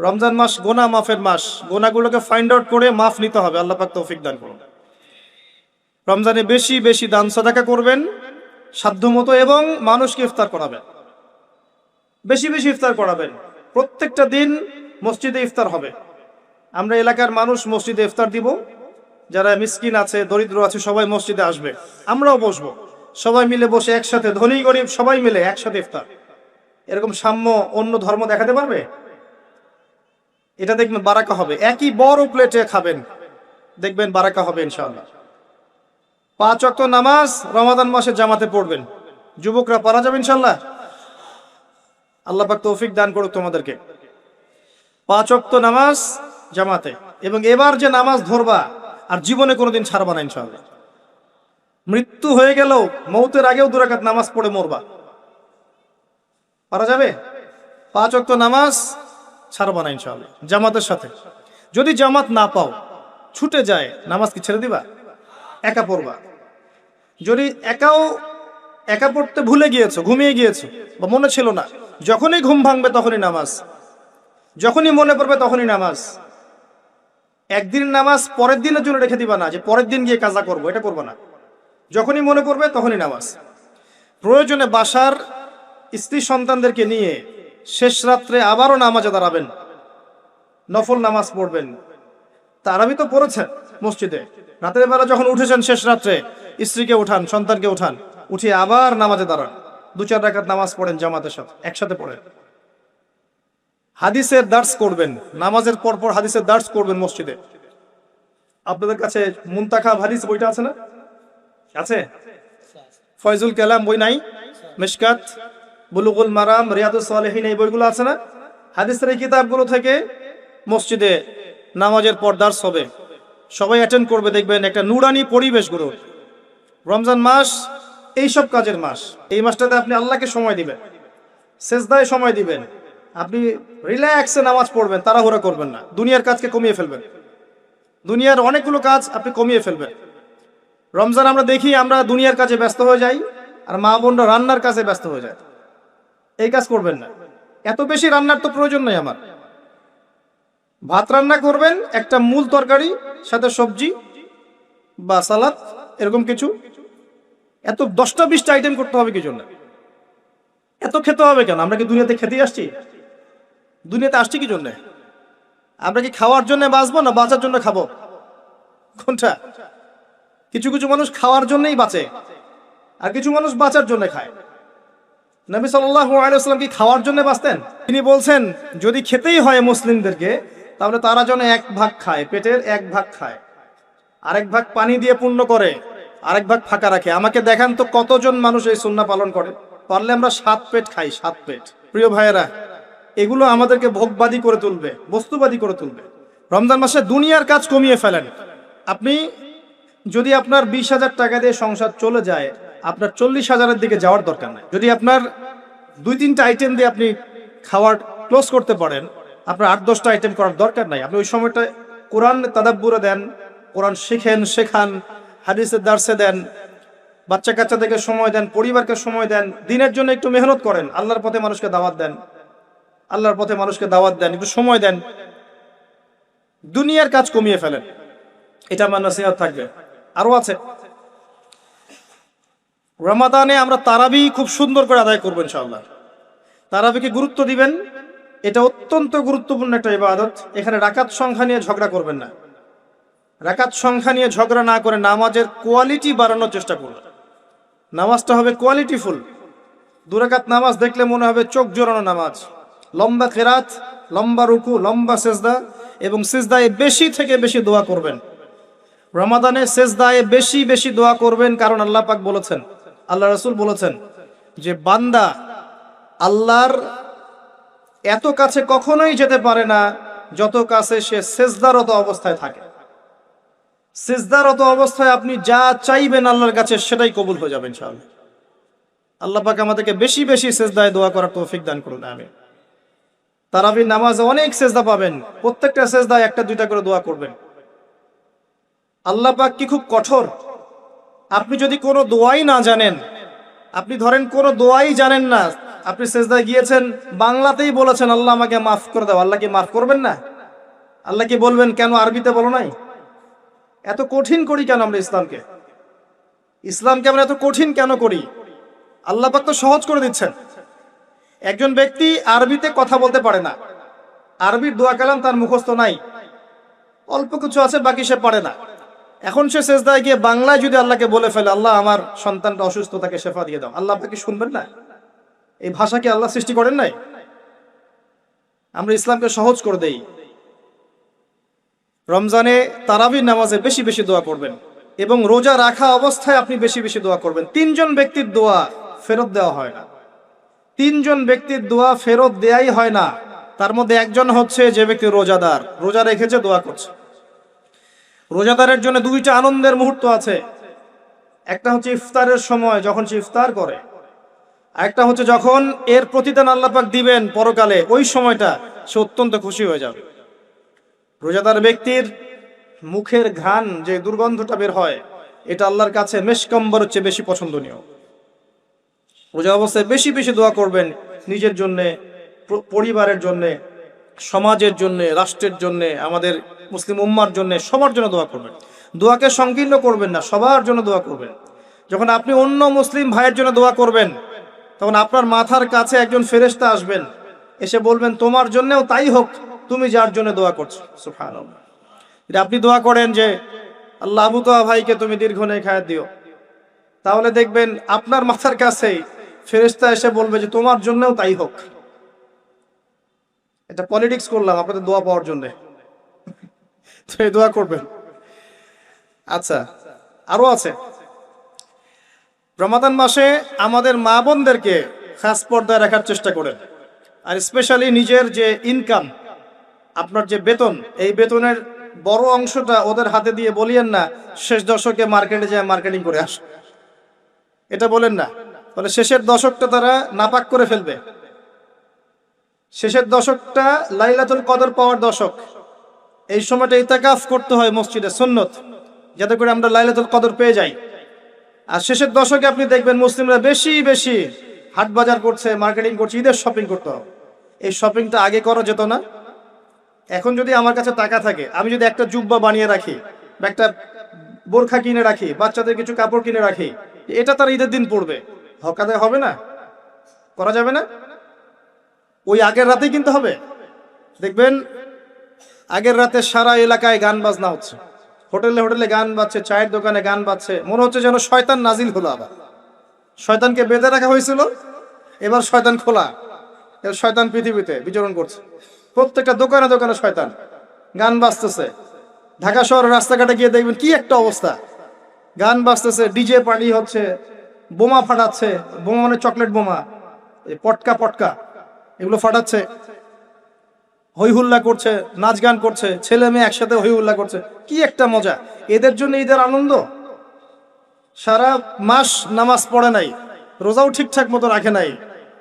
রমজান মাস গোনা, মাফের মাস, গোনাগুলোকে find out করে মাফ নিতে হবে, আল্লাহ পাক তৌফিক দান করুন। রমজানে বেশি বেশি দান সাদাকা করবেন, সাধ্যমতো এবং মানুষকে ইফতার করাবেন। বেশি বেশি ইফতার করাবেন। প্রত্যেকটা দিন মসজিদে ইফতার হবে। আমরা এলাকার মানুষ মসজিদে ইফতার দিব। যারা মিসকিন আছে, দরিদ্র আছে, সবাই মসজিদে আসবে। আমরাও বসবো। সবাই মিলে বসে একসাথে, ধনী, গরিব, সবাই মিলে একসাথে ইফতার। এরকম সাম্য, অন্য ধর্ম দেখাতে পারবে? এটা দেখবেন বারাকা হবে। একই বড় প্লেটে খাবেন। দেখবেন বারাকা হবে ইনশাআল্লাহ। পাঁচ অক্ত নামাজ রমাদান মাসে জামাতে পড়বেন। যুবকরা পারা যাবে ইনশাল্লাহ আল্লাহ পাক তৌফিক দান করুক তোমাদেরকে। পাঁচ অক্ত নামাজ জামাতে। এবং এবার যে নামাজ ধরবা, আর জীবনে কোনোদিন ছাড়বা না ইনশাল্লাহ মৃত্যু হয়ে গেলেও, মৌতের আগেও দুরাকাত নামাজ পড়ে মরবা। পারা যাবে? পাঁচ অক্ত নামাজ ছাড়বা না ইনশাল্লাহ জামাতের সাথে। যদি জামাত না পাও, ছুটে যায়, নামাজ কি ছেড়ে দিবা? একা পড়বা। যদি একাও, একা পড়তে ভুলে গিয়েছো, ঘুমিয়ে গিয়েছো, বা মনে ছিল না, যখনই ঘুম ভাঙবে তখনই নামাজ। যখনই মনে পড়বে তখনই নামাজ। একদিন নামাজ পরের দিনের জন্য রেখে দিবা না, যে পরের দিন গিয়ে কাজা করব, এটা করব না। যখনই মনে পড়বে তখনই নামাজ। প্রয়োজনে বাসার স্ত্রী সন্তানদেরকে নিয়ে শেষ রাত্রে আবারও নামাজে দাঁড়াবেন। নফল নামাজ পড়বেন। তারাবি তো পড়েছেন মসজিদে। রাতের বেলা যখন উঠেছেন শেষ রাত্রে, স্ত্রীকে উঠান, সন্তানকে উঠান উঠে আবার নামাজে দাঁড়ান। দু চার রাকাত নামাজ পড়েন জামাতের সাথে, একসাথে পড়েন। হাদিসের দার্স করবেন, নামাজের পর পর হাদিসের দার্স করবেন মসজিদে। আপনাদের কাছে মুন্তাখা হাদিস বইটা আছে না? আছে? ফয়জুল কালাম বই নাই? মিশকাত? বুলুগুল মারাম, রিয়াদুস সালেহিন এই বইগুলো আছে না? হাদিসের এই কিতাবগুলো থেকে মসজিদে নামাজের পর দার্স হবে সবাই অ্যাটেন্ড করবে, দেখবেন একটা নুরানি পরিবেশগুলো রমজান মাস এই সব কাজের মাস। এই মাসটাতে আপনি আল্লাহকে সময় দিবেন, সেজদায় সময় দিবেন। আপনি রিল্যাক্সে নামাজ পড়বেন, তাড়াহুড়া করবেন না। দুনিয়ার কাজকে কমিয়ে ফেলবেন। দুনিয়ার অনেকগুলো কাজ আপনি কমিয়ে ফেলবেন। রমজান আমরা দেখি, আমরা দুনিয়ার কাজে ব্যস্ত হয়ে যাই, আর মা বোনরা রান্নার কাজে ব্যস্ত হয়ে যায়। এই কাজ করবেন না। এত বেশি রান্নার তো প্রয়োজন নেই আমার। ভাত রান্না করবেন, একটা মূল তরকারি, সাথে সবজি বা সালাদ, এরকম কিছু। এত দশটা বিশটা আইটেম করতে হবে কি জন্য? এত খেতে হবে কেন? আমরা কি দুনিয়াতে খেতে আসছি? দুনিয়াতে আসছি কি জন্য? আমরা কি খাওয়ার জন্য বাঁচবো না বাঁচার জন্য খাব? কোনটা? কিছু কিছু মানুষ খাওয়ার জন্যই বাঁচে, আর কিছু মানুষ বাঁচার জন্য খায়। নবী সাল্লাম কি খাওয়ার জন্য বাঁচতেন? তিনি বলছেন, যদি খেতেই হয় মুসলিমদেরকে, তাহলে তারা যেন এক ভাগ খায়, পেটের এক ভাগ খায়। আরেক ভাগ পানি দিয়ে পূর্ণ করে, আরেক ভাগ ফাঁকা রাখে। আমাকে দেখান তো কতজন মানুষ এই সুন্না পালন করে। পারলে আমরা সাত পেট খাই, সাত পেট। প্রিয় ভাইয়েরা, এগুলো আমাদেরকে ভোগবাদী করে তুলবে, বস্তুবাদী করে তুলবে। রমজান মাসে দুনিয়ার কাজ কমিয়ে ফেলেন। আপনি যদি আপনার বিশ হাজার টাকা দিয়ে সংসার চলে যায় আপনার চল্লিশ হাজারের দিকে যাওয়ার দরকার নাই। যদি আপনার দুই, তিনটা আইটেম দিয়ে আপনি খাওয়ার ক্লোজ করতে পারেন, আপনার আট, দশটা আইটেম করার দরকার নাই। আপনি ওই সময়টা কোরআন তাদাব্বুরে দেন, কোরআন শিখেন, শেখান হাদিসের দার্সে দেন বাচ্চা কাচ্চাদেরকে সময় দেন, পরিবারকে সময় দেন, দিনের জন্য একটু মেহনত করেন, আল্লাহর পথে মানুষকে দাওয়াত দেন, আল্লাহর পথে মানুষকে দাওয়াত দেন, একটু সময় দেন, দুনিয়ার কাজ কমিয়ে ফেলেন। এটা আমার নসিহত থাকবে। আরও আছে রমাদানে আমরা তারাবি খুব সুন্দর করে আদায় করব ইনশাআল্লাহ। তারাবিকে গুরুত্ব দিবেন। এটা অত্যন্ত গুরুত্বপূর্ণ একটা ইবাদত। এখানে রাকাত সংখ্যা নিয়ে ঝগড়া করবেন না। রাকাত সংখ্যা নিয়ে ঝগড়া না করে নামাজের কোয়ালিটি বাড়ানোর চেষ্টা করবেন নামাজটা হবে কোয়ালিটিফুল। দুরাকাত নামাজ দেখলে মনে হবে চোখ জোরানো নামাজ। লম্বা কেরাত, লম্বা রুকু, লম্বা সেজদা এবং সেজদায় বেশি থেকে বেশি দোয়া করবেন। রমাদানে সেজদায় বেশি বেশি দোয়া করবেন কারণ আল্লাহ পাক বলেছেন আল্লাহ রসুল বলেছেন যে বান্দা আল্লাহর এত কাছে কখনোই যেতে পারে না, যত কাছে সে সেজদারত অবস্থায় থাকে। সেজদারত অবস্থায় আপনি যা চাইবেন আল্লাহর কাছে সেটাই কবুল হয়ে যাবেন ইনশাআল্লাহ। আল্লাহ পাক আমাদেরকে বেশি বেশি সেজদায় দোয়া করার তৌফিক দান করুন আমি তারাবির নামাজে অনেক সেজদা পাবেন, প্রত্যেকটা সেজদায় একটা দুইটা করে দোয়া করবেন। আল্লাহ পাক কি খুব কঠোর আপনি যদি কোনো দোয়াই না জানেন, আপনি ধরেন কোনো দোয়াই জানেন না, আপনি সেজদায় গিয়েছেন, বাংলাতেই বলেছেন, আল্লাহ আমাকে মাফ করে দাও। আল্লাহকে মাফ করবেন না? আল্লাহ কি বলবেন, কেন আরবিতে বলো নাই? এত কঠিন করি কেন আমরা ইসলামকে? ইসলামকে আমরা এত কঠিন কেন করি? আল্লাহ পাক তো সহজ করে দিচ্ছেন। একজন ব্যক্তি আরবিতে কথা বলতে পারে না। আরবির দোয়া কালাম তার মুখস্থ নাই। অল্প কিছু আছে, বাকি সে পারে না। এখন সে সেজদায় গিয়ে বাংলায় যদি আল্লাহকে বলে ফেলে, আল্লাহ, আমার সন্তানটা অসুস্থ, তাকে শেফা দিয়ে দাও। আল্লাহ আপনাকে শুনবেন না? এই ভাষাকে আল্লাহ সৃষ্টি করেন নাই? আমরা ইসলামকে সহজ করে দেই। রমজানে তারাবির নামাজে বেশি বেশি দোয়া করবেন এবং রোজা রাখা অবস্থায় আপনি বেশি বেশি দোয়া করবেন। তিনজন ব্যক্তির দোয়া ফেরত দেওয়া হয় না। তিনজন ব্যক্তির দোয়া ফেরত দেয়াই হয় না। তার মধ্যে একজন হচ্ছে যে ব্যক্তি রোজাদার, রোজা রেখেছে দোয়া করছে। রোজাদারের জন্য দুইটা আনন্দের মুহূর্ত আছে। একটা হচ্ছে ইফতারের সময়, যখন সে ইফতার করে। একটা হচ্ছে যখন এর প্রতিদান আল্লাপাক দিবেন পরকালে, ওই সময়টা সে অত্যন্ত খুশি হয়ে যাবে। রোজাদার ব্যক্তির মুখের ঘ্রাণ যে দুর্গন্ধটা বের হয়, এটা আল্লাহর কাছে মেশকম্বরের হচ্ছে বেশি পছন্দনীয়। রোজা অবস্থায় বেশি বেশি দোয়া করবেন নিজের জন্যে, পরিবারের জন্যে, সমাজের জন্যে, রাষ্ট্রের জন্যে, আমাদের মুসলিম উম্মার জন্য সবার জন্য দোয়া করবেন। দোয়াকে সংকীর্ণ করবেন না, সবার জন্য দোয়া করবেন। যখন আপনি অন্য মুসলিম ভাইয়ের জন্য দোয়া করবেন, তখন আপনার মাথার কাছে একজন ফেরেশতা আসবেন, এসে বলবেন, তোমার জন্যও তাই হোক, তুমি যার জন্য দোয়া করছ। যদি আপনি দোয়া করেন যে, আল্লাহ আবু তোয়া ভাইকে তুমি দীর্ঘ নেই খায়াত দিও। তাহলে দেখবেন আপনার মাথার কাছেই ফেরেশতা এসে বলবে যে, তোমার জন্যও তাই হোক। এটা পলিটিক্স করলাম আপনাদের দোয়া পাওয়ার জন্য। তো এই দোয়া করবেন। আচ্ছা আরও আছে। রমাদান মাসে আমাদের মা বোনদেরকে খাস পর্দায় রাখার চেষ্টা করেন। আর স্পেশালি নিজের যে ইনকাম আপনার যে বেতন, এই বেতনের বড় অংশটা ওদের হাতে দিয়ে বলিয়েন না, শেষ দশকে মার্কেটে যায় মার্কেটিং করে আস। এটা বলেন না। তাহলে শেষের দশকটা তারা নাপাক করে ফেলবে। শেষের দশকটা লাইলাতুল কদর পাওয়ার দশক। এই সময়টা ইতাকাফ করতে হয় মসজিদে, সুন্নত, যাতে করে আমরা লাইলাতুল কদর পেয়ে যাই। আর শেষের দশকে আপনি দেখবেন মুসলিমরা বেশি বেশি হাট বাজার করছে, মার্কেটিং করছে, ঈদের শপিং করতে হবে এই শপিংটা আগে করা যেত না। এখন যদি আমার কাছে টাকা থাকে, আমি যদি একটা জুব্বা বানিয়ে রাখি বা একটা বোরখা কিনে রাখি, বাচ্চাদের কিছু কাপড় কিনে রাখি, এটা তার ঈদের দিন পড়বে। হকাতে হবে না? করা যাবে না? ওই আগের রাতেই কিনতে হবে। দেখবেন আগের রাতে সারা এলাকায় গান বাজনা হচ্ছে। হোটেলে হোটেলে গান বাজছে, চায়ের দোকানে গান বাজছে। মনে হচ্ছে যেন শয়তান নাজিল হলো আবার। শয়তানকে বেঁধে রাখা হয়েছিল। এবার শয়তান খোলা। এবার শয়তান পৃথিবীতে বিচরণ করছে। প্রত্যেকটা দোকানে দোকানে শয়তান। গান বাজতেছে। ঢাকা শহরের রাস্তাঘাটে গিয়ে দেখবেন কি একটা অবস্থা। গান বাজতেছে, ডিজে পার্টি হচ্ছে, বোমা ফাটাচ্ছে, বোমা মানে চকলেট বোমা। পটকা পটকা, এগুলো ফাটাচ্ছে। হই হুল্লা করছে, নাচ গান করছে, ছেলে মেয়ে একসাথে হই হুল্লা করছে। কি একটা মজা। এদের জন্য ঈদের আনন্দ? সারা মাস নামাজ পড়ে নাই, রোজাও ঠিকঠাক মতো রাখে নাই,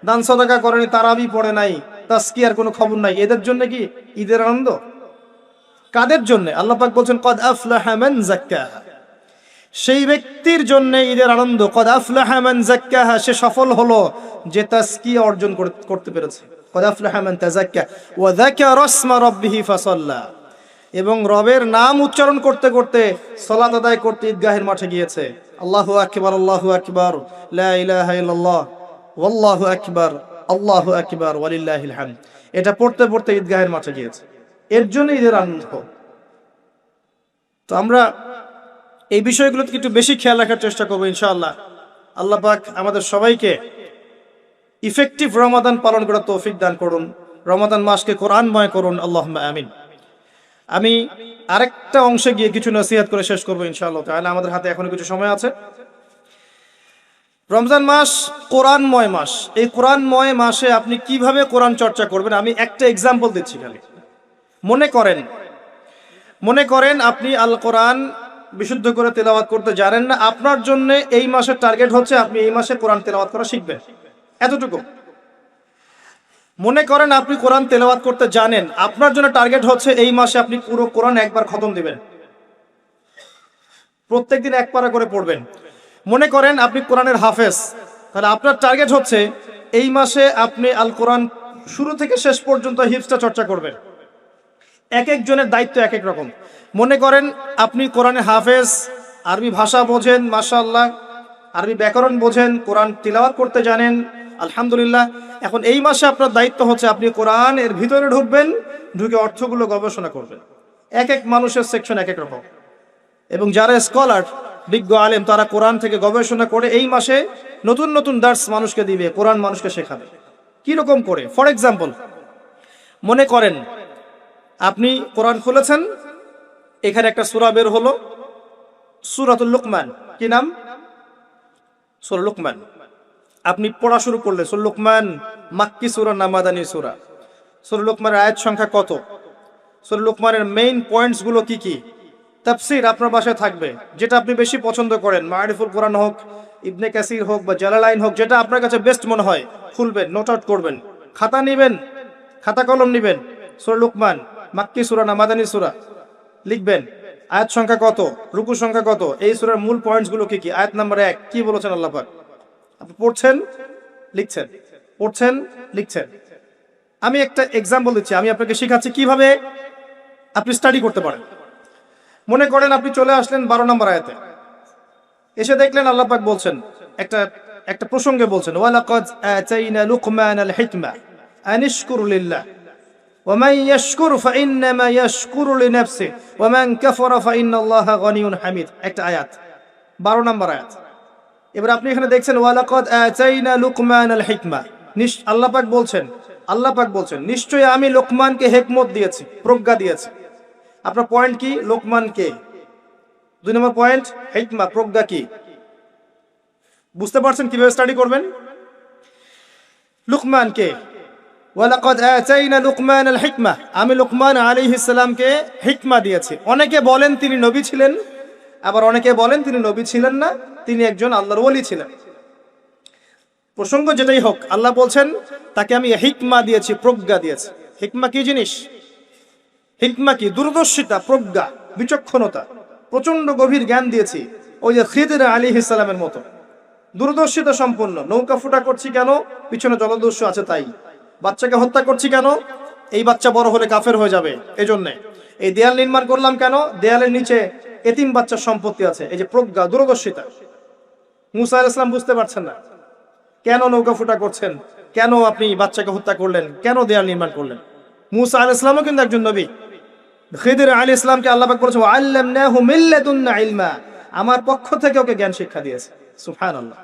দান সদাকা করেনি, তারাবি পড়ে নাই তাস্কিয়ার কোনো খবর নাই। এদের জন্য কি ঈদের আনন্দ? কাদের জন্য? আল্লাহ পাক বলছেন, কদ আফলাহা মান যাক্কাহা। সেই ব্যক্তির জন্য ঈদের আনন্দ। কদ আফলাহা মান যাক্কাহা, সে সফল হলো যে তাসকিয়া অর্জন করতে পেরেছে। ফাসাল্লা এবং রবের নাম উচ্চারণ করতে করতে সালাত আদায় করতে ঈদগাহের মাঠে গিয়েছে। আল্লাহ আকবার আল্লাহ আকবার ওয়াল্লাহু আকবার, আল্লাহু আকবার, ওয়ালিল্লাহিল এটা পড়তে পড়তে ঈদগাহের মাঠে গিয়েছে। এর জন্য ঈদের আনন্দ। তো আমরা এই বিষয়গুলোতে একটু বেশি খেয়াল রাখার চেষ্টা করব ইনশাআল্লাহ। আল্লাহ পাক আমাদের সবাইকে ইফেক্টিভ রমাদান পালন করার তৌফিক দান করুন। রমাদান মাসকে কোরআনময় করুন। আল্লাহ আমিন। আমি আরেকটা অংশে গিয়ে কিছু নসিহাত করে শেষ করব ইনশাআল্লাহ তাহলে আমাদের হাতে এখনও কিছু সময় আছে। রমজান মাস কোরআনময় মাস। এই কোরআনময় মাসে আপনি কীভাবে কোরআন চর্চা করবেন? আমি একটা এক্সাম্পল দিচ্ছি খালি। মনে করেন মনে করেন আপনি আল কোরআন বিশুদ্ধ করে তেলাওয়াত করতে জানেন না। আপনার জন্য এই মাসের টার্গেট হচ্ছে আপনি এই মাসে কোরআন তেলাওয়াত করা শিখবেন। এতটুকু। মনে করেন আপনি কোরআন তেলাওয়াত করতে জানেন, আপনার জন্য টার্গেট হচ্ছে এই মাসে আপনি পুরো কোরআন একবার খতম দিবেন। প্রত্যেকদিন এক পারা করে পড়বেন। মনে করেন আপনি কোরআনের হাফেজ, তাহলে আপনার টার্গেট হচ্ছে এই মাসে আপনি আল কোরআন শুরু থেকে শেষ পর্যন্ত হিপসটা চর্চা করবেন। এক একজনের দায়িত্ব এক এক রকম। মনে করেন আপনি কোরআনে হাফেজ, আরবি ভাষা বোঝেন, মাশাআল্লাহ, আরবি ব্যাকরণ বোঝেন, কোরআন তিলাওয়াত করতে জানেন আলহামদুলিল্লাহ, এখন এই মাসে আপনার দায়িত্ব হচ্ছে আপনি কোরআন এর ভিতরে ঢুকবেন, ঢুকে অর্থগুলো গবেষণা করবেন। এক এক মানুষের সেকশন এক এক রকম। এবং যারা স্কলার বিজ্ঞ আলেম, তারা কোরআন থেকে গবেষণা করে এই মাসে নতুন নতুন দার্স মানুষকে দিবে, কোরআন মানুষকে শেখাবে। রকম করে? ফর এক্সাম্পল মনে করেন, আপনি কোরআন খুলেছেন, এখানে একটা সুরা বের হলো, সূরাতুল লুকমান। কি নাম? সূরা লুকমান। আপনি পড়া শুরু করলেন। সূরা লোকমান, মাক্কি সুরা না সুরা? সূরা লোকমানের আয়াত সংখ্যা কত? সূরা লোকমানের মেইন পয়েন্টসগুলো কি কি? তাফসীর আপনার বাসায় থাকবে। যেটা আপনি বেশি পছন্দ করেন মারিফুল কোরআন হোক, ইবনে কাসির হোক বা জালালাইন হোক, যেটা আপনার কাছে বেস্ট মনে হয়, খুলবেন নোট আউট করবেন। খাতা নেবেন, খাতা কলম নেবেন। সূরা লুকমান, মাক্কি সূরা না মাদানী সূরা? লিখবেন। আয়াত সংখ্যা কত? রুকু সংখ্যা কত? এই সুরার মূল পয়েন্টসগুলো কি কি? আয়াত নাম্বার এক, কি বলেছেন আল্লাহ পাক? আপনি পড়ছেন লিখছেন পড়ছেন লিখছেন আমি একটা এক্সাম্পল দিচ্ছি আমি আপনাকে শেখাচ্ছি কিভাবে আপনি স্টাডি করতে পারেন মনে করেন আপনি চলে আসলেন বারো নম্বর আয়াতে এসে দেখলেন আল্লাহ পাক বলছেন একটা একটা প্রসঙ্গে বলছেন ওয়ালাকাদ আতাইনা লুকমান আল হিকমা আনিশকুরু লিল্লাহ ومن يشكر فإنما يشكر لنفسه ومن كفر فإن الله غني حميد একটা আয়াত 12 নম্বর আয়াত এবার আপনি এখানে দেখছেন, ওয়ালাকাদ আতাইনা লুকমান আল হিকমা আল্লাহ পাক বলছেন, আল্লাহ পাক বলছেন, নিশ্চয়ই আমি লোকমানকে হেকমত দিয়েছি, প্রজ্ঞা দিয়েছি। আপনার পয়েন্ট কি? লোকমান কে? দুই নম্বর পয়েন্ট হিকমা, প্রজ্ঞা কি? বুঝতে পারছেন কীভাবে স্টাডি করবেন? লুকমান কে? ওয়ালাকাদ আতাইনা লুকমান আল হিকমা আমি লুকমান আলাইহিস সালামকে হিকমা দিয়েছি। অনেকে বলেন তিনি নবী ছিলেন আবার অনেকে বলেন তিনি নবী ছিলেন না, তিনি একজন আল্লাহর ওলি ছিলেন। প্রসঙ্গ যেটাই হোক, আল্লাহ বলছেন, তাকে আমি হিকমা দিয়েছি, প্রজ্ঞা দিয়েছি। হিকমা কি জিনিস? হিকমা কি? দূরদর্শিতা, প্রজ্ঞা, বিচক্ষণতা। প্রচণ্ড গভীর জ্ঞান দিয়েছি, ওই যে খিদির আলী ইসলামের মতো। দূরদর্শিতা সম্পন্ন, নৌকা ফুটা করছি কেন? পিছনে জলদস্যু আছে তাই। বাচ্চাকে হত্যা করছি কেন? এই বাচ্চা বড় হলে কাফের হয়ে যাবে এই জন্যে এই দেয়াল নির্মাণ করলাম কেন? দেয়ালের নিচে এতিম বাচ্চার সম্পত্তি আছে। এই যে প্রজ্ঞা, দূরদর্শিতা। মুসা আল ইসলাম বুঝতে পারছেন না। কেন নৌকা ফুটা করছেন? কেন আপনি বাচ্চাকে হত্যা করলেন? কেন দেয়াল নির্মাণ করলেন? মুসা আল ইসলামও কিন্তু একজন নবী। খিদির আলী ইসলামকে আল্লাহ ইলমা। আমার পক্ষ থেকে ওকে জ্ঞান শিক্ষা দিয়েছে। সুফান আল্লাহ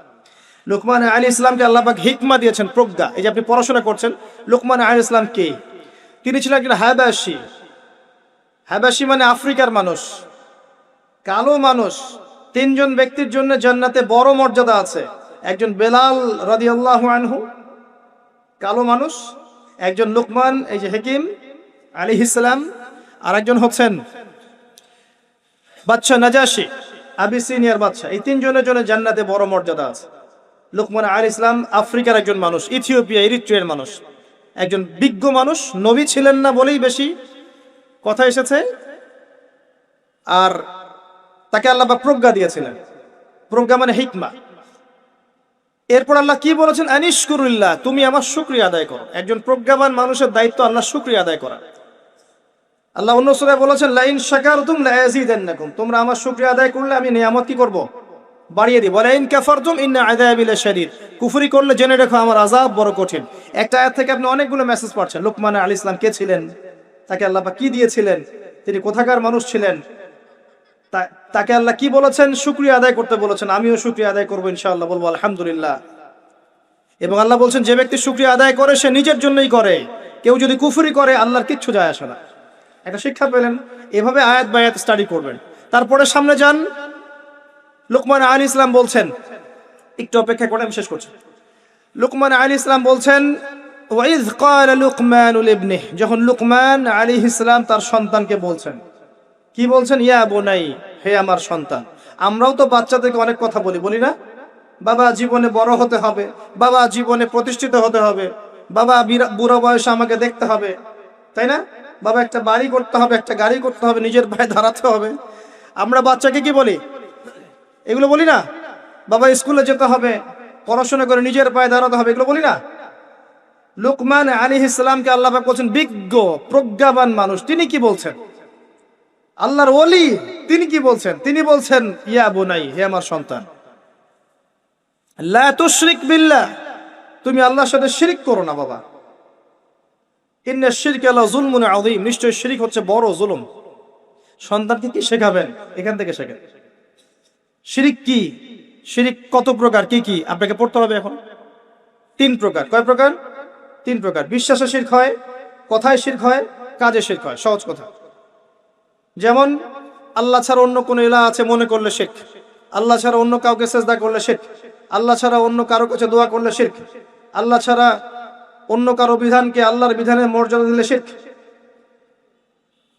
লুকমান আলী ইসলামকে আল্লাহ পাক হিকমা দিয়েছেন, প্রজ্ঞা। এই যে আপনি পড়াশোনা করছেন, লুকমান আলী ইসলাম কে? তিনি ছিলেন একজন হাবাসী হাবাসী মানে আফ্রিকার মানুষ। কালো মানুষ, তিনজন ব্যক্তির জন্য জান্নাতে বড় মর্যাদা আছে। একজন বেলাল রাদিয়াল্লাহু আনহু, কালো মানুষ, একজন লুকমান, এই যে হেকিম আলী ইসলাম আর একজন হচ্ছেন বাচ্চা নাজাসি আবি সিনিয়র বাচ্চা এই তিনজনের জন্য জান্নাতে বড় মর্যাদা আছে। লুকমান আল ইসলাম আফ্রিকার একজন মানুষ, ইথিওপিয়া ইরিট্রিয়ার মানুষ। একজন বিজ্ঞ মানুষ, নবী ছিলেন না বলেই বেশি কথা এসেছে। আর তাকে আল্লাহ প্রজ্ঞা দিয়েছিলেন। প্রজ্ঞা মানে হিকমা। এরপর আল্লাহ কি বলেছেন? আনিশকুরুল্লাহ, তুমি আমার শুক্রিয়া আদায় করো। একজন প্রজ্ঞাবান মানুষের দায়িত্ব আল্লাহ শুক্রিয়া আদায় করা। আল্লাহ অন্য সূরায় বলেছেন, লাইন শাকারতুম লায়াজিদান্নাকুম তোমরা আমার শুকরিয়া আদায় করলে আমি নিয়ামত কি করব? বাড়িয়ে দিব। লাইন কাফারতুম ইন্না আযাবি লাশাদীদ কুফরি করলে জেনে রেখো আমার আযাব বড় কঠিন। একটা আয়াত থেকে আপনি অনেকগুলো মেসেজ পাচ্ছেন লোকমান আলী ইসলাম কে ছিলেন? তাকে আল্লাহ পাক কি দিয়েছিলেন? তিনি কোথাকার মানুষ ছিলেন? তাকে আল্লাহ কি বলেছেন? শুক্রিয়া আদায় করতে বলেছেন। আমিও শুকরিয়া আদায় করব ইনশাআল্লাহ, বলব আলহামদুলিল্লাহ। এবং আল্লাহ বলছেন, যে ব্যক্তি শুক্রিয়া আদায় করে, সে নিজের জন্যই করে। কেউ যদি কুফুরি করে, আল্লাহর কিচ্ছু যায় আসে না। একটা শিক্ষা পেলেন, এভাবে আয়াত বায়াত স্টাডি করবেন। তারপরে সামনে যান, লুকমান আলী ইসলাম বলছেন, একটু অপেক্ষা করে, আমি শেষ করছি। লুকমান আলী ইসলাম বলছেন ওয়াইজ ক্বালা লুকমান যখন লুকমান আলী ইসলাম তার সন্তানকে বলছেন কি বলছেন? ইয়া বোনাই হে আমার সন্তান। আমরাও তো বাচ্চাদেরকে অনেক কথা বলি বলি না? বাবা, জীবনে বড় হতে হবে। বাবা, জীবনে প্রতিষ্ঠিত হতে হবে। বাবা বুড়ো বয়সে আমাকে দেখতে হবে। তাই না? বাবা, একটা বাড়ি করতে হবে, একটা গাড়ি করতে হবে, নিজের পায়ে দাঁড়াতে হবে। আমরা বাচ্চাকে কি বলি? এগুলো বলি না? বাবা, স্কুলে যেতে হবে, পড়াশোনা করে নিজের পায়ে দাঁড়াতে হবে, এগুলো বলি না? লোকমান আলী ইসলামকে আল্লাহ বলছেন, বিজ্ঞ, প্রজ্ঞাবান মানুষ। তিনি কি বলছেন? আল্লাহর ওলি, তিনি কি বলছেন? তিনি বলছেন, ইয়া বোনাই, হে আমার সন্তান। লা তুমি আল্লাহর সাথে শিরিক করো না বাবা। শিরক হচ্ছে বড় জুলুম। সন্তানকে কি শেখাবেন? এখান থেকে শিরিক কি? শিরিক কত প্রকার? আপনাকে পড়তে হবে এখন। তিন প্রকার। কয় প্রকার? তিন প্রকার। বিশ্বাসে শির্ক হয়, কথায় শির্ক হয়, কাজে শির্ক হয়। সহজ কথা। যেমন, আল্লাহ ছাড়া অন্য কোনো ইলা আছে মনে করলে শেখ আল্লাহ ছাড়া অন্য কাউকে চেষ্টা করলে শেখ আল্লাহ ছাড়া অন্য কারও কাছে দোয়া করলে শেখ আল্লাহ ছাড়া অন্য কারও বিধানকে আল্লাহর বিধানের মর্যাদা দিলে শেখ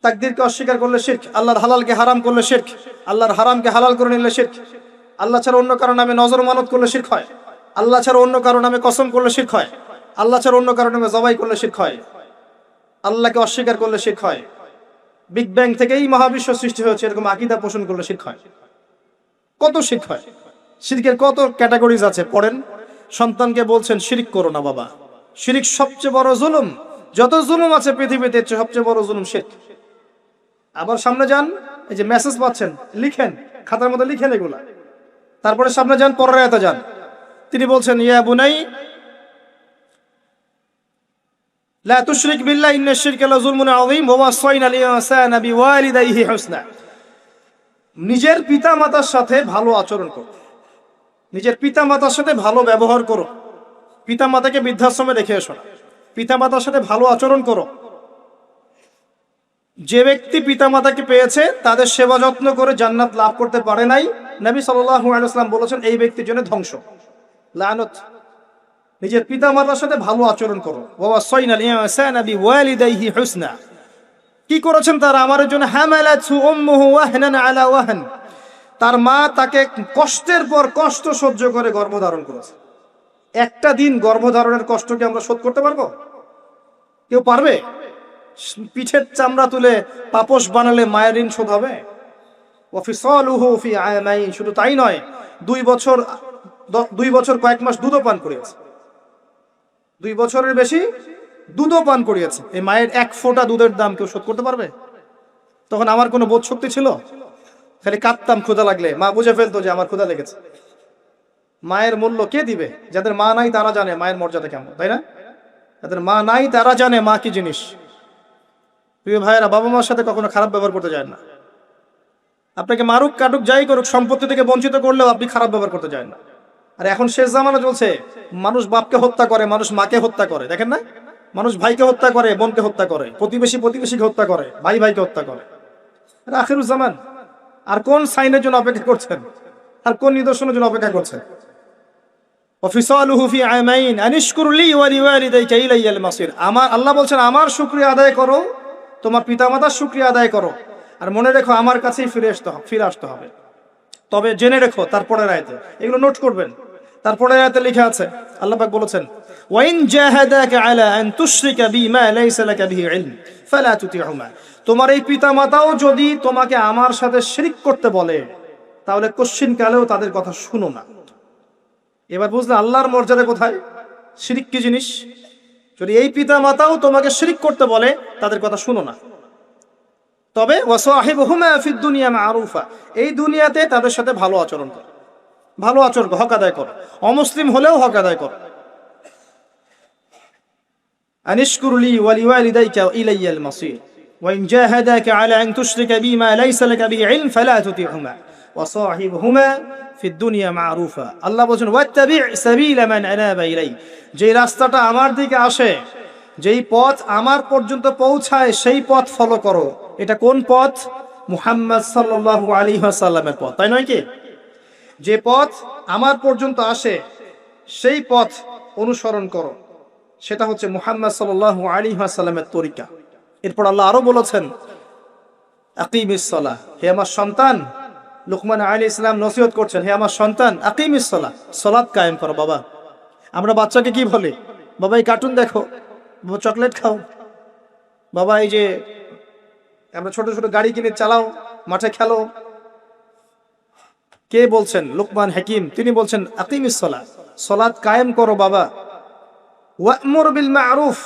তাকদিরকে অস্বীকার করলে শেখ আল্লাহর হালালকে হারাম করলে শেখ আল্লাহর হারামকে হালাল করে নিলে শেখ আল্লাহ ছাড়া অন্য কারও নামে নজর মানত করলে শির্ক হয়। আল্লাহ ছাড়া অন্য কারও নামে কসম করলে শির্ক হয়। আল্লাহ ছাড়া অন্য কারও নামে জবাই করলে শির্ক হয়। আল্লাহকে অস্বীকার করলে শির্ক হয়। বিগ ব্যাং থেকেই মহাবিশ্ব সৃষ্টি হয়েছে, এরকম আকিদা পোষণ করলে শিখ হয়। কত শিখ হয়? শিরকের কত ক্যাটাগরিজ আছে? পড়েন। সন্তানকে বলছেন, শিরিক করো না বাবা। শিরিক সবচেয়ে বড় জুলুম। যত জুলুম আছে পৃথিবীতে সবচেয়ে বড় জুলুম শিরক। আবার সামনে যান, এই যে মেসেজ পাচ্ছেন, লিখেন, খাতার মধ্যে লিখেন এগুলা। তারপরে সামনে যান, পরের যান। তিনি বলছেন, ইয়া বুনাই লা তুশরিক বিল্লাহ, ইন্না শিরকা লাযুলমুন আযীম, ওয়া ওয়াসাইনা আল ইনসানা বিওয়ালিদাইহি নিজের পিতা মাতার সাথে ভালো আচরণ করো। নিজের পিতা মাতার সাথে ভালো ব্যবহার করো। পিতা মাতাকে বৃদ্ধাশ্রমে রেখে এসো না। পিতা মাতার সাথে ভালো আচরণ করো। যে ব্যক্তি পিতা মাতাকে পেয়েছে, তাদের সেবা যত্ন করে জান্নাত লাভ করতে পারে নাই। নবী ওয়াসাল্লাম বলেছেন, এই ব্যক্তির জন্য ধ্বংস। লানত। নিজের পিতা মাতার সাথে ভালো আচরণ করো। বাবা সৈনাল ইনসানা বিওয়ালিদাইহি হুসনা। কি করেছেন তারা? আমার জন্য হামালাতহু উম্মুহু ওয়াহনান আলা ওয়াহন। তার মা তাকে কষ্টের পর কষ্ট সহ্য করে গর্ভধারণ করেছে। একটা দিন গর্ভধারণের কষ্টকে আমরা শোধ করতে পারব? কেউ পারবে? পিঠের চামড়া তুলে পাপস বানালে মায়ের ঋণ শোধ হবে? শুধু তাই নয়, দুই বছর দুই বছর কয়েক মাস দুধও পান করিয়েছে। দুই বছরের বেশি দুধও পান করিয়েছে। এই মায়ের এক ফোঁটা দুধের দাম কেউ শোধ করতে পারবে? তখন আমার কোনো বোধ শক্তি ছিল? খালি কাঁদতাম ক্ষুধা লাগলে। মা বুঝে ফেলতো যে আমার ক্ষুধা লেগেছে। মায়ের মূল্য কে দিবে? যাদের মা নাই তারা জানে মায়ের মর্যাদা কেমন, তাই না? যাদের মা নাই তারা জানে মা কি জিনিস। প্রিয় ভাইয়েরা, বাবা মার সাথে কখনো খারাপ ব্যবহার করতে যায় না। আপনাকে মারুক, কাটুক, যাই করুক, সম্পত্তি থেকে বঞ্চিত করলেও আপনি খারাপ ব্যবহার করতে যায় না। আর এখন শেষ জামানা চলছে। মানুষ বাপকে হত্যা করে, মানুষ মাকে হত্যা করে, দেখেন না? মানুষ ভাইকে হত্যা করে, বোনকে হত্যা করে, প্রতিবেশী প্রতিবেশীকে হত্যা করে, ভাই ভাইকে হত্যা করে। আখিরুজ্জামান আর কোন সাইনের জন্য অপেক্ষা করছেন? আর কোন নিদর্শনের জন্য অপেক্ষা করছেন? আমার, আল্লাহ বলছেন, আমার শুকরিয়া আদায় করো, তোমার শুকরিয়া আদায় করো। আর মনে রেখো, আমার কাছেই ফিরে আসতে হবে, ফিরে আসতে হবে। তবে জেনে রেখো তারপরে রায়তে এগুলো নোট করবেন। তারপরে রায়তে লেখা আছে, আল্লাহ বলেছেন, ওয়াইন জাহাদাকা আলা আন তুশরিকা বিমা লাইসা লাকা বিহি ইলম, ফালা তুতিহুমা তোমার এই পিতামাতাও যদি তোমাকে আমার সাথে শিরিক করতে বলে, তাহলে কোশ্চিন কালেও তাদের কথা শুনো না। এবার বুঝলে আল্লাহর মর্যাদা কোথায়? শিরিক কি জিনিস? যদি এই পিতা মাতাও তোমাকে শিরিক করতে বলে, তাদের কথা শুনো না। তবে ওয়াসাহিবহুমা ফিদ দুনিয়া মারুফা, এই দুনিয়াতে তাদের সাথে ভালো আচরণ করো। ভালো আচরণ করো, হক আদায় করো অমুসলিম হলেও হক আদায় করো أنشكر لي ولوالديك إلي المصير وإن جاهداك على أن تشرك بي ما ليس لك به علم فلا تطيعهما وصاحبهما في الدنيا معروفا আল্লাহ বলছেন ওয়াত্তাবি' সাবিলা মান আনাবা ইলাই যে রাস্তাটা আমার দিকে আসে যেই পথ আমার পর্যন্ত পৌঁছায় সেই পথ ফলো করো এটা কোন পথ মুহাম্মদ সাল্লাল্লাহু আলাইহি ওয়াসাল্লামের পথ তাই নয় কি যে পথ আমার পর্যন্ত আসে, সেই পথ অনুসরণ করো। সেটা হচ্ছে মুহাম্মদ সাল্লাল্লাহু আলাইহি ওয়াসাল্লামের তরিকা। এরপর আল্লাহ আরও বলেছেন আকিমিসসালাহ হে আমার সন্তান। লুকমান আলী ইসলাম নসিহত করছেন, হে আমার সন্তান আকিমিসসালাহ সালাত কায়েম করো বাবা। আমরা বাচ্চাকে কি বলি? বাবা, এই কার্টুন দেখো, বাবা, চকলেট খাও। বাবা, এই যে আমরা ছোট ছোট গাড়ি কিনে চালাও, মাঠে খেলো। কে বলছেন? লুকমান হাকিম। তিনি বলছেন আকিমিসসালাহ সালাত। কায়েম করো বাবা। ওয়ামুর বিল মারুফ।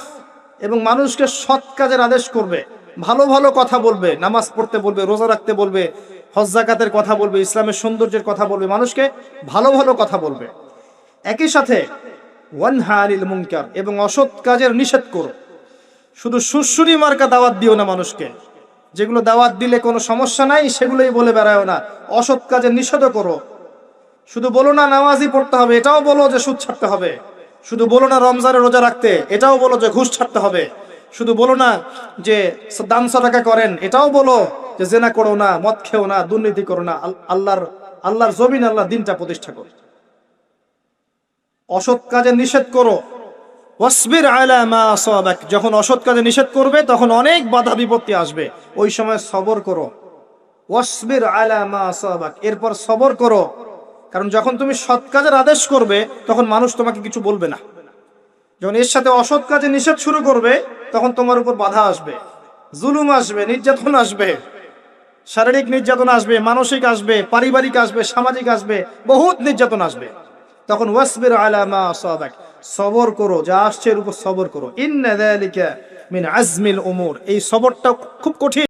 এবং মানুষকে সৎ কাজের আদেশ করবে। ভালো ভালো কথা বলবে। নামাজ পড়তে বলবে, রোজা রাখতে বলবে, হজ, জাকাতের কথা বলবে, ইসলামের সৌন্দর্যের কথা বলবে, মানুষকে ভালো ভালো কথা বলবে। একই সাথে ওয়ানহানিল মুনকার এবং অসৎ কাজের নিষেধ করো। শুধু সুশ্রুরি মার্কা দাওয়াত দিও না মানুষকে। যেগুলো দাওয়াত দিলে কোনো সমস্যা নাই, সেগুলোই বলে বেড়ায় না। অসৎ কাজে নিষেধও করো। শুধু বলো না, নামাজই পড়তে হবে, এটাও বলো যে সুদ ছাড়তে হবে। শুধু বলো না রমজানের রোজা রাখতে, এটাও বলো যে ঘুষ ছাড়তে হবে। শুধু বলো না যে দান সদাকা করেন, এটাও বলো যে জেনা করো না, মদ খেও না, দুর্নীতি করো না। আল্লাহর আল্লাহর জমিন আল্লাহ দিনটা প্রতিষ্ঠা করো। অসৎ কাজে নিষেধ করো। ওয়াসবির আলা আসাবাক। যখন অসৎ কাজে নিষেধ করবে, তখন অনেক বাধা বিপত্তি আসবে। ওই সময় সবর করো। ওয়াসবির আলা আসাবাক। এরপর সবর করো। কারণ যখন তুমি সৎ কাজের আদেশ করবে, তখন মানুষ তোমাকে কিছু বলবে না। যখন এর সাথে অসৎ কাজে নিষেধ শুরু করবে, তখন তোমার উপর বাধা আসবে। জুলুম আসবে, নির্যাতন আসবে। শারীরিক নির্যাতন আসবে, মানসিক আসবে, পারিবারিক আসবে, সামাজিক আসবে, বহুত নির্যাতন আসবে। তখন ওয়াসবির আলা মা আসাবাক। সবর করো, যা আসছে এর উপর সবর করো। ইন্না মিন আজমিল উমুর। এই সবরটা খুব কঠিন।